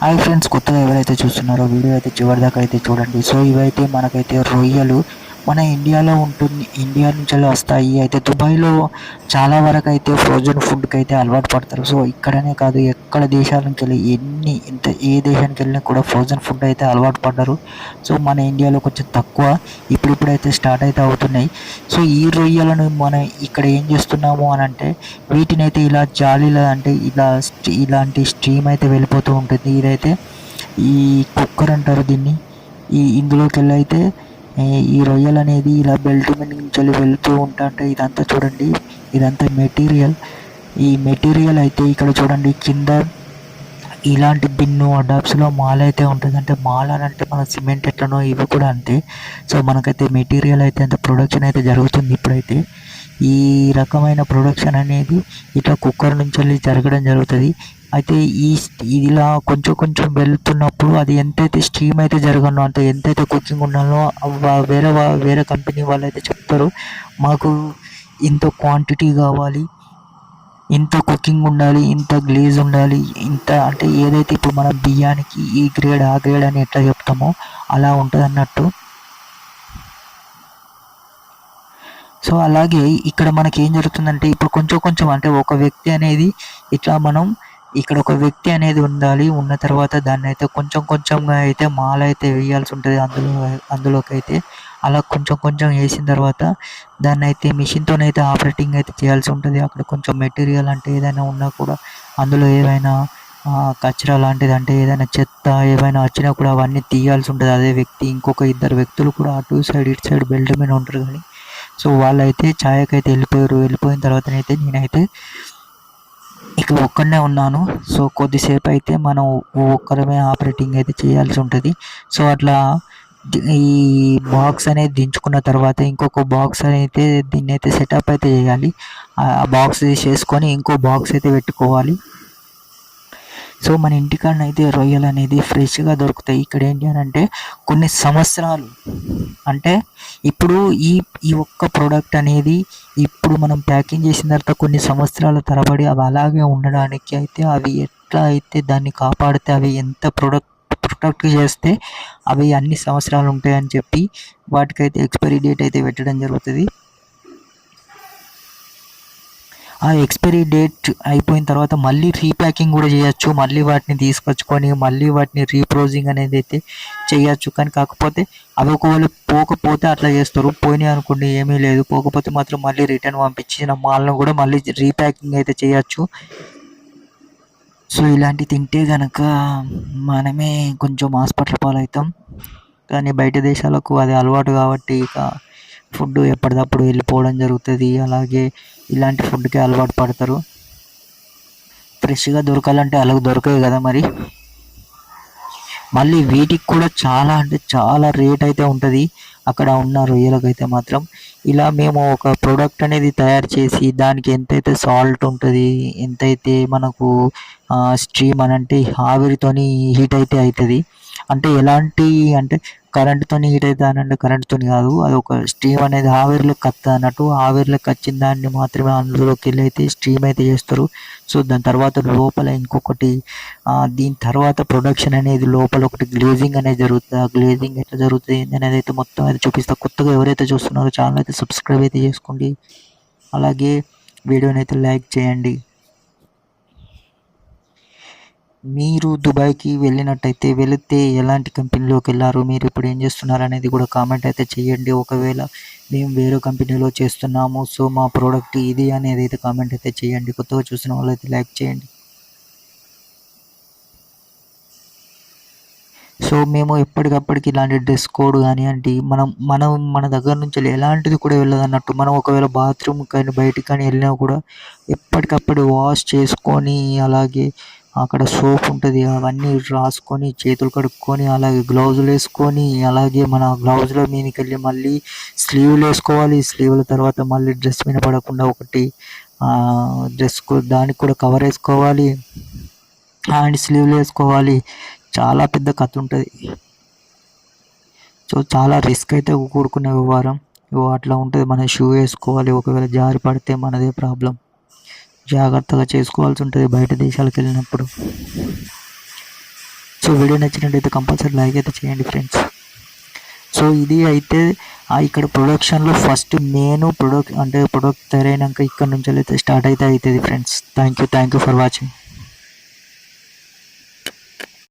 Hi friends కొత్తగా ఎవరైతే చూస్తున్నారో వీడియో అయితే చివరిదాకా అయితే చూడండి. సో ఇవైతే మనకైతే రొయ్యలు మన ఇండియాలో ఉంటుంది ఇండియా నుంచి వస్తాయి. అయితే దుబాయ్లో చాలా వరకు అయితే ఫ్రోజన్ ఫుడ్కి అయితే అలవాటు పడతారు. సో ఇక్కడనే కాదు ఎక్కడ దేశాల నుంచి వెళ్ళి ఎన్ని ఇంత ఏ దేశానికి వెళ్ళినా కూడా ఫ్రోజన్ ఫుడ్ అయితే అలవాటు పడ్డారు. సో మన ఇండియాలో కొంచెం తక్కువ ఇప్పుడిప్పుడైతే స్టార్ట్ అయితే అవుతున్నాయి. సో ఈ రొయ్యలను మనం ఇక్కడ ఏం చేస్తున్నాము అని అంటే వీటిని అయితే ఇలా జాలీలో అంటే ఇలా ఇలాంటి స్ట్రీమ్ అయితే వెళ్ళిపోతూ ఉంటుంది. ఇదైతే ఈ కుక్కర్ అంటారు దీన్ని. ఈ ఇందులోకి వెళ్ళి అయితే ఈ రొయ్యలు అనేది ఇలా బెల్ట్ మీద నుంచి వెళుతూ వెళ్తూ ఉంటాంటే ఇదంతా చూడండి. ఇదంతా మెటీరియల్ ఈ మెటీరియల్ అయితే ఇక్కడ చూడండి. కింద ఇలాంటి బిన్ను అడాప్స్లో మాల్ అయితే ఉంటుంది అంటే మాల్ అని అంటే మన సిమెంట్ ఎట్లనో ఇవి కూడా అంతే. సో మనకైతే మెటీరియల్ అయితే అంత ప్రొడక్షన్ అయితే జరుగుతుంది ఇప్పుడైతే. ఈ రకమైన ప్రొడక్షన్ అనేది ఇట్లా కుక్కర్ నుంచి వెళ్ళి జరగడం జరుగుతుంది. అయితే ఈ ఇదిలా ఇలా కొంచెం కొంచెం వెళ్తున్నప్పుడు అది ఎంతైతే స్టీమ్ అయితే జరగనో అంటే ఎంతైతే కుకింగ్ ఉండాలో వేరే వా- వేరే కంపెనీ వాళ్ళు అయితే చెప్తారు మాకు ఇంత క్వాంటిటీ కావాలి ఇంత కుకింగ్ ఉండాలి ఇంత గ్లేజ్ ఉండాలి ఇంత అంటే ఏదైతే ఇప్పుడు మనం బియ్యానికి ఈ గ్రేడ్ ఆ గ్రేడ్ అని ఎట్లా చెప్తామో అలా ఉంటుంది అన్నట్టు సో అలాగే ఇక్కడ మనకి ఏం జరుగుతుందంటే ఇప్పుడు కొంచెం కొంచెం అంటే ఒక వ్యక్తి అనేది ఇట్లా మనం ఇక్కడ ఒక వ్యక్తి అనేది ఉండాలి. ఉన్న తర్వాత దాన్ని అయితే కొంచెం కొంచెంగా అయితే మాల అయితే వేయాల్సి ఉంటుంది అందులో అందులోకి అయితే అలా కొంచెం కొంచెం వేసిన తర్వాత దాన్ని అయితే మిషన్తోనైతే ఆపరేటింగ్ అయితే చేయాల్సి ఉంటుంది అక్కడ కొంచెం మెటీరియల్ అంటే ఏదైనా ఉన్నా కూడా అందులో ఏవైనా కచరా లాంటిది అంటే ఏదైనా చెత్త ఏమైనా వచ్చినా కూడా అవన్నీ తీయాల్సి ఉంటుంది అదే వ్యక్తి ఇంకొక ఇద్దరు వ్యక్తులు కూడా అటు సైడ్ ఇటు సైడ్ బెల్ట్ మీద ఉంటారు కానీ సో వాళ్ళైతే ఛాయకైతే వెళ్ళిపోయారు. వెళ్ళిపోయిన తర్వాతనైతే నేనైతే ఇక్కడ ఒక్కడనే ఉన్నాను. సో కొద్దిసేపు అయితే మనం ఒక్కరమే ఆపరేటింగ్ అయితే చేయాల్సి ఉంటుంది. సో అట్లా ఈ బాక్స్ అనేది దించుకున్న తర్వాత ఇంకొక బాక్స్ అయితే దీన్ని అయితే సెటప్ అయితే చేయాలి. ఆ బాక్స్ చేసుకొని ఇంకో బాక్స్ అయితే పెట్టుకోవాలి. సో మన ఇంటికాడ అయితే రొయ్యలు అనేది ఫ్రెష్గా దొరుకుతాయి. ఇక్కడ ఏంటి అని అంటే కొన్ని సంవత్సరాలు అంటే ఇప్పుడు ఈ ఈ ఒక్క ప్రోడక్ట్ అనేది ఇప్పుడు మనం ప్యాకింగ్ చేసిన తర్వాత కొన్ని సంవత్సరాల తరబడి అవి అలాగే ఉండడానికి అయితే అవి ఎట్లా అయితే దాన్ని కాపాడితే అవి ఎంత ప్రొడక్ట్ ప్రొటెక్ట్ చేస్తే అవి అన్ని సంవత్సరాలు ఉంటాయని చెప్పి వాటికైతే ఎక్స్పైరీ డేట్ అయితే పెట్టడం జరుగుతుంది. ఆ ఎక్స్పైరీ డేట్ అయిపోయిన తర్వాత మళ్ళీ రీప్యాకింగ్ కూడా చేయొచ్చు. మళ్ళీ వాటిని తీసుకొచ్చుకొని మళ్ళీ వాటిని రీప్రోజింగ్ అనేది అయితే చేయొచ్చు. కానీ కాకపోతే అవి ఒకవేళ పోకపోతే అట్లా చేస్తారు. పోయినాయి అనుకోండి ఏమీ లేదు. పోకపోతే మాత్రం మళ్ళీ రిటర్న్ పంపించిన మాల్ను కూడా మళ్ళీ రీప్యాకింగ్ అయితే చేయొచ్చు. సో ఇలాంటి తింటే కనుక మనమే కొంచెం హాస్పిటల్ పాలవుతాం. కానీ బయట దేశాలకు అది అలవాటు కాబట్టి ఇక ఫుడ్ ఎప్పటికప్పుడు వెళ్ళిపోవడం జరుగుతుంది. అలాగే ఇలాంటి ఫుడ్కి అలవాటు పడతారు. ఫ్రెష్గా దొరకాలంటే అలాగ దొరకవు కదా మరి? మళ్ళీ వీటికి కూడా చాలా అంటే చాలా రేట్ అయితే ఉంటుంది. అక్కడ ఉన్న రొయ్యలకు అయితే మాత్రం. ఇలా మేము ఒక ప్రోడక్ట్ అనేది తయారు చేసి దానికి ఎంతైతే సాల్ట్ ఉంటుంది ఎంతైతే మనకు స్ట్రీమ్ అని అంటే ఆవిరితోని హీట్ అయితే అవుతుంది అంటే ఎలాంటి అంటే కరెంటుతోని హీట్ అవుతుంది అని అంటే కాదు. అది ఒక స్టీమ్ అనేది ఆవిరిలోకి కత్త అన్నట్టు ఆవిరిలోకి వచ్చిన దాన్ని మాత్రమే అందులోకి వెళ్ళి అయితే స్టీమ్ అయితే చేస్తారు. సో దాని తర్వాత లోపల ఇంకొకటి దీని తర్వాత ప్రొడక్షన్ అనేది లోపల ఒకటి గ్లేజింగ్ అనేది జరుగుతుంది. ఆ గ్లేజింగ్ ఎట్లా జరుగుతుంది అనేది అయితే మొత్తం అయితే చూపిస్తా. కొత్తగా ఎవరైతే చూస్తున్నారో ఛానల్ అయితే సబ్స్క్రైబ్ అయితే చేసుకోండి. అలాగే వీడియోని అయితే లైక్ చేయండి. మీరు దుబాయ్కి వెళ్ళినట్టయితే వెళితే ఎలాంటి కంపెనీలోకి వెళ్ళారు? మీరు ఇప్పుడు ఏం చేస్తున్నారు అనేది కూడా కామెంట్ అయితే చేయండి. ఒకవేళ మేము వేరే కంపెనీలో చేస్తున్నాము సో మా ప్రోడక్ట్ ఇది అనేది అయితే కామెంట్ అయితే చేయండి. కొత్తగా చూసిన వాళ్ళు అయితే లైక్ చేయండి. సో మేము ఎప్పటికప్పటికి ఇలాంటి డ్రెస్ కోడ్ కానివ్వండి మనం మనం మన దగ్గర నుంచి ఎలాంటిది కూడా వెళ్ళదు అన్నట్టు మనం ఒకవేళ బాత్రూమ్ కానీ బయటికి కానీ వెళ్ళినా కూడా ఎప్పటికప్పుడు వాష్ చేసుకొని అలాగే అక్కడ సోప్ ఉంటుంది అవన్నీ రాసుకొని చేతులు కడుక్కొని అలాగే గ్లౌజులు వేసుకొని అలాగే మన గ్లౌజుల మీదకి వెళ్ళి మళ్ళీ స్లీవ్లు వేసుకోవాలి. స్లీవ్ల తర్వాత మళ్ళీ డ్రెస్ మీద పడకుండా ఒకటి డ్రెస్ దానికి కూడా కవర్ వేసుకోవాలి. హ్యాండ్ స్లీవ్లు వేసుకోవాలి. చాలా పెద్ద కథ ఉంటుంది. సో చాలా రిస్క్ అయితే కూడుకునే వ్యవహారం. అట్లా ఉంటుంది మన షూ వేసుకోవాలి. ఒకవేళ జారి పడితే మనదే ప్రాబ్లం. జాగ్రత్తగా చేసుకోవాల్సి ఉంటుంది బయట దేశాలకు వెళ్ళినప్పుడు. సో వీడియో నచ్చినట్టయితే కంపల్సరీ లైక్ అయితే చేయండి ఫ్రెండ్స్. సో ఇది అయితే ఇక్కడ ప్రొడక్షన్లో ఫస్ట్ మెయిన్ ప్రొడక్ట్ అంటే ప్రొడక్ట్ తయారైనాక ఇక్కడ నుంచి అయితే స్టార్ట్ అయితే అవుతుంది friends. Thank you thank you for watching.